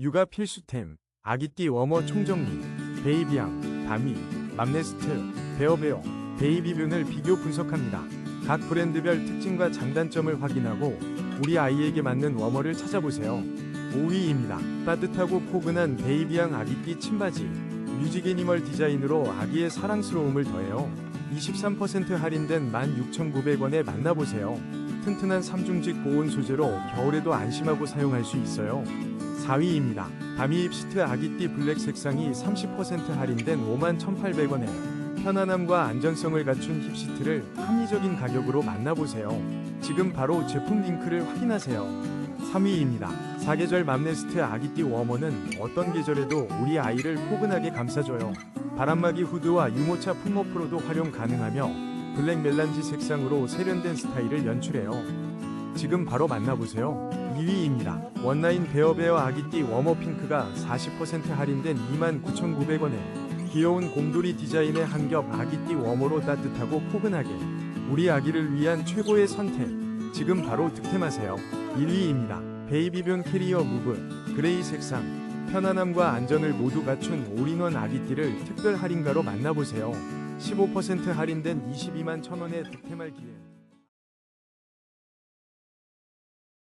육아 필수템, 아기띠 워머 총정리, 베이비양, 다미, 맘네스트, 베어베어, 베이비뷴을 비교 분석합니다. 각 브랜드별 특징과 장단점을 확인하고 우리 아이에게 맞는 워머를 찾아보세요. 5위입니다. 따뜻하고 포근한 베이비양 아기띠 침바지. 뮤직 애니멀 디자인으로 아기의 사랑스러움을 더해요. 23% 할인된 16,900원에 만나보세요. 튼튼한 삼중직 보온 소재로 겨울에도 안심하고 사용할 수 있어요. 4위입니다. 다미 힙시트 아기띠 블랙 색상이 30% 할인된 51,800원에 편안함과 안전성을 갖춘 힙시트를 합리적인 가격으로 만나보세요. 지금 바로 제품 링크를 확인하세요. 3위입니다. 사계절 맘네스트 아기띠 워머는 어떤 계절에도 우리 아이를 포근하게 감싸줘요. 바람막이 후드와 유모차 품모프로도 활용 가능하며 블랙 멜란지 색상으로 세련된 스타일을 연출해요. 지금 바로 만나보세요. 2위입니다. 원라인 베어베어 아기띠 워머 핑크가 40% 할인된 29,900원에 귀여운 곰돌이 디자인의 한 겹 아기띠 워머로 따뜻하고 포근하게 우리 아기를 위한 최고의 선택. 지금 바로 득템하세요. 1위입니다. 베이비변 캐리어 무브 그레이 색상 편안함과 안전을 모두 갖춘 올인원 아기띠를 특별 할인가로 만나보세요. 15% 할인된 22만 1000원에 득템할 기회.